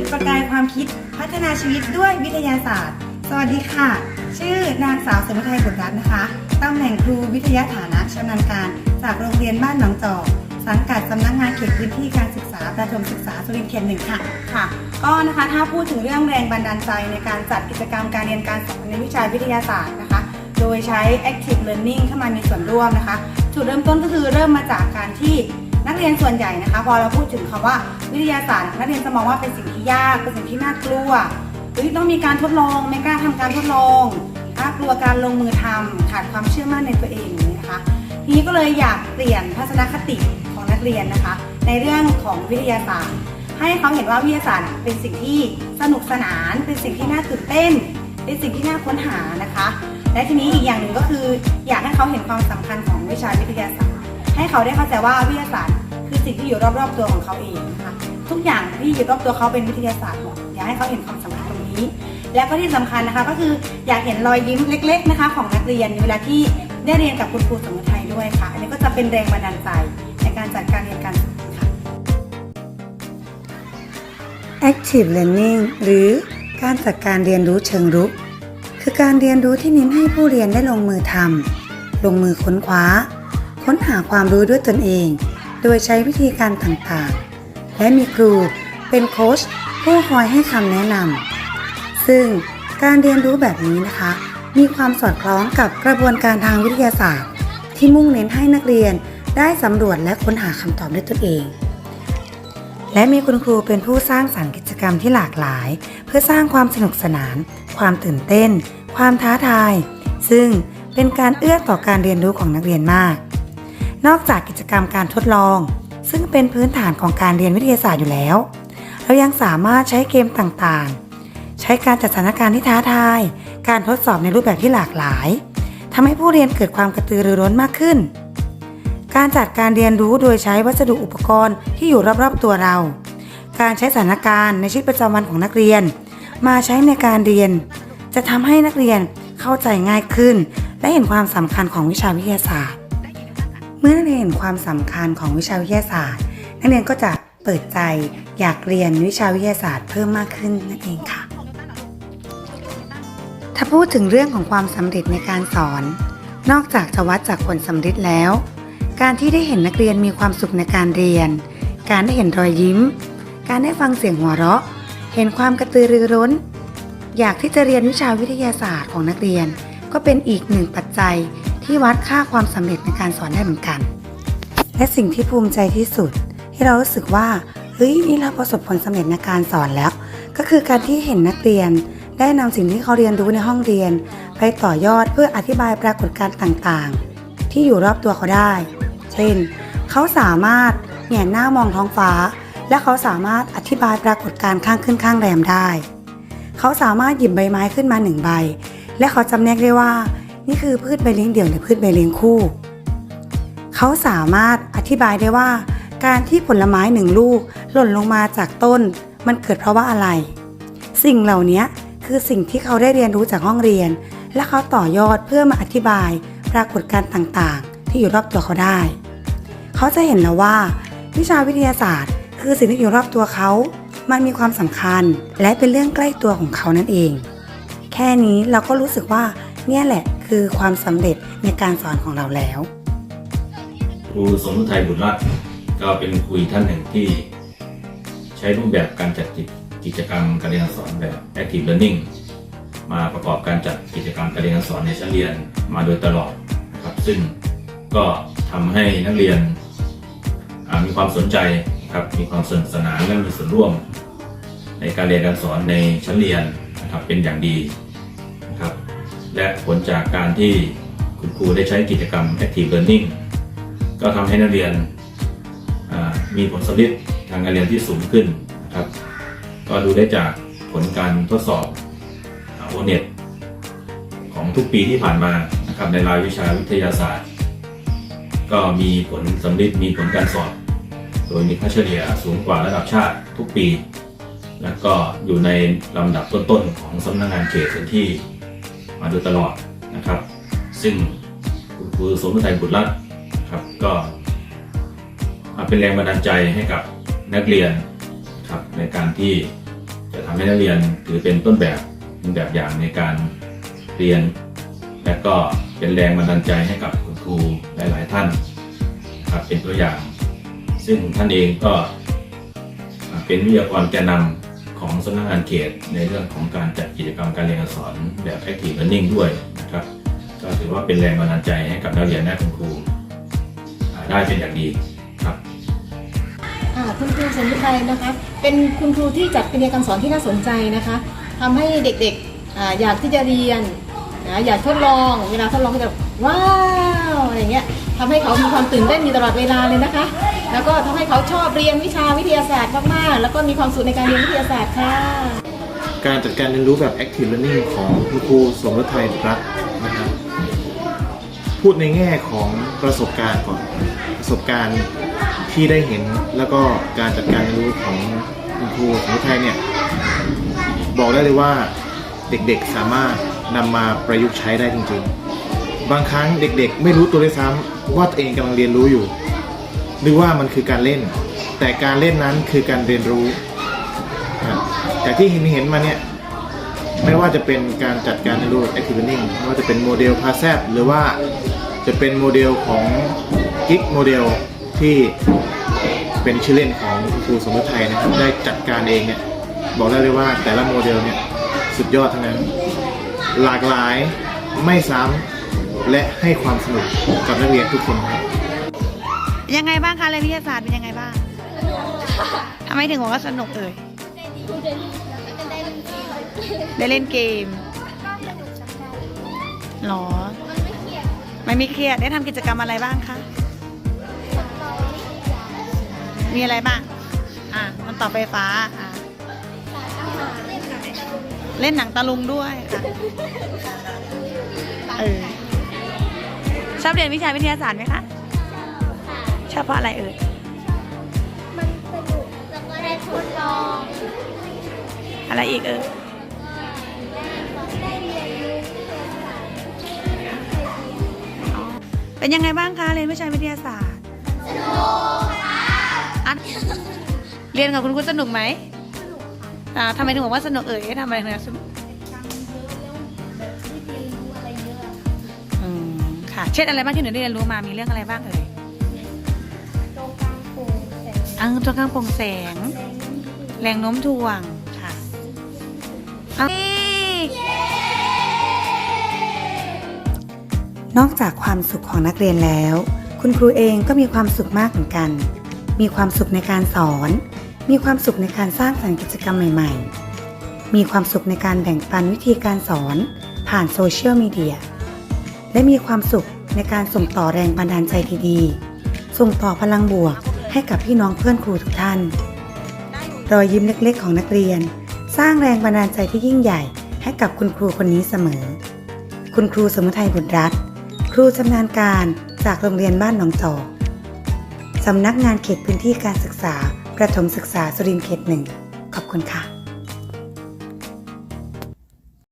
ดประกายความคิด พัฒนาชีวิตด้วยวิทยาศาสตร์ สวัสดีค่ะ ชื่อนางสาวสมุทัยบุตรรัตน์นะคะตำแหน่งครูวิทยาฐานะชำนาญการ จากโรงเรียนบ้านหนองจอกสังกัดสำนักงานเขตพื้นที่การศึกษาประถมศึกษาสุรินทร์เขตหนึ่งค่ะค่ะ ก็นะคะถ้าพูดถึงเรื่องแรงบันดาลใจในการจัดกิจกรรมการเรียนการสอนในวิชาวิทยาศาสตร์นะคะ โดยใช้ active learning เข้ามามีส่วนร่วมนะคะ จุดเริ่มต้นก็คือเริ่มมาจากการที่ นักเรียนส่วนใหญ่นะคะ พอเราพูดถึงคำว่าวิทยาศาสตร์นักเรียนจะมองว่าเป็นสิ่งที่ยากเป็นสิ่งที่น่ากลัวหรือต้องมีการทดลองไม่กล้าทำการทดลองน่ากลัวการลงมือทำขาดความเชื่อมั่นในตัวเองอย่างนี้นะคะ ทีนี้ก็เลยอยากเปลี่ยนทัศนคติของนักเรียนนะคะ ในเรื่องของวิทยาศาสตร์ ให้เขาเห็นว่าวิทยาศาสตร์เป็นสิ่งที่สนุกสนาน เป็นสิ่งที่น่าตื่นเต้น เป็นสิ่งที่น่าค้นหานะคะ และทีนี้อีกอย่างหนึ่งก็คือ อยากให้เขาเห็นความสำคัญของวิชาวิทยาศาสตร์ ให้เขาได้เข้าใจว่าวิทยาศาสตร์ คือสิ่งที่อยู่รอบๆตัวของเขาเองนะคะทุกอย่างที่อยู่รอบตัวเขาเป็นวิทยาศาสตร์หมดอยากให้เขาเห็นความสำคัญตรงนี้ และก็ที่สำคัญนะคะก็คืออยากเห็นรอยยิ้มเล็ก ๆนะคะ ของนักเรียนเวลาที่ได้เรียนกับคุณครูสมุทัยด้วยค่ะ อันนี้ก็จะเป็นแรงบันดาลใจในการจัดการเรียนการสอนค่ะ Active Learning หรือการจัดการเรียนรู้เชิงรุก คือการเรียนรู้ที่เน้นให้ผู้เรียนได้ลงมือทำลงมือค้นคว้า ค้นหาความรู้ด้วยตนเอง โดยใช้วิธีการต่างๆ และมีครูเป็นโค้ชผู้คอยให้คำแนะนำซึ่งการเรียนรู้แบบนี้นะคะ มีความสอดคล้องกับกระบวนการทางวิทยาศาสตร์ ที่มุ่งเน้นให้นักเรียนได้สำรวจและค้นหาคำตอบด้วยตนเอง และมีคุณครูเป็นผู้สร้างสรรค์กิจกรรมที่หลากหลาย เพื่อสร้างความสนุกสนาน ความตื่นเต้น ความท้าทาย ซึ่งเป็นการเอื้อต่อการเรียนรู้ของนักเรียนมาก นอกจากกิจกรรมการทดลอง ซึ่งเป็นพื้นฐานของการเรียนวิทยาศาสตร์อยู่แล้ว เรายังสามารถใช้เกมต่างๆ ใช้การจัดสถานการณ์ที่ท้าทาย การทดสอบในรูปแบบที่หลากหลายทำให้ผู้เรียนเกิดความกระตือรือร้นมากขึ้น การจัดการเรียนรู้โดยใช้วัสดุอุปกรณ์ที่อยู่รอบๆตัวเรา การใช้สถานการณ์ในชีวิตประจำวันของนักเรียน มาใช้ในการเรียน จะทำให้นักเรียนเข้าใจง่ายขึ้น และเห็นความสำคัญของวิชาวิทยาศาสตร์ เมื่อนักเรียนเห็นความสำคัญของวิชาวิทยาศาสตร์ นักเรียนก็จะเปิดใจอยากเรียนวิชาวิทยาศาสตร์เพิ่มมากขึ้นนั่นเองค่ะ ถ้าพูดถึงเรื่องของความสำเร็จในการสอน นอกจากจะวัดจากผลสำเร็จแล้ว การที่ได้เห็นนักเรียนมีความสุขในการเรียน การได้เห็นรอยยิ้ม การได้ฟังเสียงหัวเราะ เห็นความกระตือรือร้น อยากที่จะเรียนวิชาวิทยาศาสตร์ของนักเรียน ก็เป็นอีกหนึ่งปัจจัย ที่วัดค่าความสำเร็จในการสอนได้เหมือนกัน และสิ่งที่ภูมิใจที่สุด ที่เรารู้สึกว่าเฮ้ยนี่เราประสบผลสำเร็จในการสอนแล้ว ก็คือการที่เห็นนักเรียน ได้นำสิ่งที่เขาเรียนรู้ในห้องเรียน ไปต่อยอดเพื่ออธิบายปรากฏการณ์ต่างๆ ที่อยู่รอบตัวเขาได้ เช่น เขาสามารถแหงนหน้ามองท้องฟ้า และเขาสามารถอธิบายปรากฏการณ์ข้างขึ้นข้างแรมได้ เขาสามารถหยิบใบไม้ขึ้นมาหนึ่งใบ และเขาจำแนกได้ว่า นี่คือพืชใบเลี้ยงเดี่ยวหรือพืชใบเลี้ยงคู่ เขาสามารถอธิบายได้ว่า การที่ผลไม้หนึ่งลูกหล่นลงมาจากต้น มันเกิดเพราะว่าอะไร สิ่งเหล่านี้คือสิ่งที่เขาได้เรียนรู้จากห้องเรียน และเขาต่อยอดเพื่อมาอธิบายปรากฏการณ์ต่างๆ ที่อยู่รอบตัวเขาได้ เขาจะเห็นแล้วว่า วิชาวิทยาศาสตร์ คือสิ่งที่อยู่รอบตัวเขา มันมีความสำคัญ และเป็นเรื่องใกล้ตัวของเขานั่นเอง แค่นี้เราก็รู้สึกว่าเนี่ยแหละ คือความสำเร็จในการสอนของเราแล้ว ครูสมไทยบุตรรัตน์ก็เป็นครูอีกท่านหนึ่งที่ ใช้รูปแบบการจัดกิจกรรมการเรียนการสอนแบบ active learning มาประกอบการจัดกิจกรรมการเรียนการสอนในชั้นเรียนมาโดยตลอดนะครับ ซึ่งก็ทำให้นักเรียนอ่ามีความสนใจนะครับมีความสนุกสนานและมีส่วนร่วม ในการเรียนการสอนในชั้นเรียนนะครับเป็นอย่างดี และผลจากการที่คุณครูได้ใช้กิจกรรม active learning ก็ทำให้นักเรียนมีผลสำลิดทางการเรียนที่สูงขึ้นนะครับ ก็ดูได้จากผลการทดสอบโอเน็ตของทุกปีที่ผ่านมานะครับในรายวิชาวิทยาศาสตร์ ก็มีผลสำลิดมีผลการสอบ โดยมีค่าเฉลี่ยสูงกว่าระดับชาติทุกปี และก็อยู่ในลำดับต้นๆของสำนักงานเขตพื้นที่ มาโดยตลอดนะครับ ซึ่งคุณครูสมไทยบุตรรัตน์ครับก็มาเป็นแรงบันดาลใจให้กับนักเรียนครับในการที่จะทำให้นักเรียนถือเป็นต้นแบบเป็นแบบอย่างในการเรียน และก็เป็นแรงบันดาลใจให้กับคุณครูหลาย ๆ ท่านครับเป็นตัวอย่าง ซึ่งท่านเองก็เป็นวิทยากรแกนนำ ของสำนักงานเขตในเรื่องของการจัดกิจกรรมการเรียนการสอนแบบ active learning ด้วยนะครับก็ถือว่าเป็นแรงบันดาลใจให้กับนักเรียนและคุณครูได้เป็นอย่างดีครับคุณครูสมุทัยนะคะเป็นคุณครูที่จัดกิจกรรมสอนที่น่าสนใจนะคะทำให้เด็กๆออยากที่จะเรียน นะอยากทดลองเวลาทดลองก็จะว้าวอะไรเงี้ยทำให้เขามีความตื่นเต้นอยู่ตลอดเวลาเลยนะคะ แล้วก็ทำให้เขาชอบเรียนวิชาวิทยาศาสตร์มากๆ แล้วก็มีความสุขในการเรียนวิทยาศาสตร์ค่ะ การจัดการเรียนรู้แบบ active learning ของคุณครูสมรไทยรัตน์นะครับพูดในแง่ของประสบการณ์ก่อนประสบการณ์ที่ได้เห็นแล้วก็การจัดการเรียนรู้ของคุณครูสมรไทยเนี่ยบอกได้เลยว่าเด็กๆสามารถ นำมาประยุกต์ใช้ได้จริงๆ บางครั้งเด็กๆ ไม่รู้ตัวเลยซ้ำว่าตัวเองกำลังเรียนรู้อยู่ หรือว่ามันคือการเล่น แต่การเล่นนั้นคือการเรียนรู้แต่ที่เห็นเห็นมาเนี่ยไม่ว่าจะเป็นการจัดการในรูป active learning ไม่ว่าจะเป็นโมเดล p a s a p หรือว่าจะเป็นโมเดลของ GIG โมเดลที่เป็นชื่อเล่นของคุณครูสมรไทยนะครับได้จัดการเองเนี่ยบอกได้เลยว่าแต่ละโมเดลเนี่ยสุดยอดทั้งนั้น หลากหลายไม่ซ้ำและให้ความสนุกกับนักเรียนทุกคนครับยังไงบ้างคะเรียนวิทยาศาสตร์เป็นยังไงบ้างทำไมถึงบอกว่าสนุกเอ่ยได้เล่นเกมหรอไม่มีเครียดได้ทำกิจกรรมอะไรบ้างคะมีอะไรบ้างอะมันต่อไฟฟ้าอะ เล่นหนังตะลุงด้วยค่ะเออชอบเรียนวิชาวิทยาศาสตร์ไหมคะ ชอบเพราะอะไรเอ่ย มันสนุกแล้วก็ได้ทดลองอะไรอีกเอ่ยได้เรียนรู้วิทยาศาสตร์เป็นยังไงบ้างคะ เรียนวิชาวิทยาศาสตร์ สนุกค่ะ เรียนกับคุณครูสนุกไหม อ่าทำไมถึงบอกว่าสนุกเอ่ยทำไมถึงสนุกอืมค่ะ เช่นอะไรบ้างที่หนูได้เรียนรู้มามีเรื่องอะไรบ้างเอ่ยตรงกลางโปร่งแสงอังตรงกลางโปร่งแสง แรงโน้มถ่วงค่ะเอานอกจากความสุขของนักเรียนแล้ว คุณครูเองก็มีความสุขมากเหมือนกัน มีความสุขในการสอน มีความสุขในการสร้างสรรค์กิจกรรมใหม่ ๆ มีความสุขในการแบ่งปันวิธีการสอน ผ่านโซเชียลมีเดีย และมีความสุขในการส่งต่อแรงบันดาลใจดีๆ ส่งต่อพลังบวกให้กับพี่น้องเพื่อนครูทุกท่าน รอยยิ้มเล็กๆ ของนักเรียน สร้างแรงบันดาลใจที่ยิ่งใหญ่ให้กับคุณครูคนนี้เสมอ คุณครูสมุทัยบุตรรัตน์ครูชำนาญการจากโรงเรียนบ้านหนองจอกสำนักงานเขตพื้นที่การศึกษา ประถมศึกษาสุรินทร์เขตหนึ่ง ขอบคุณค่ะ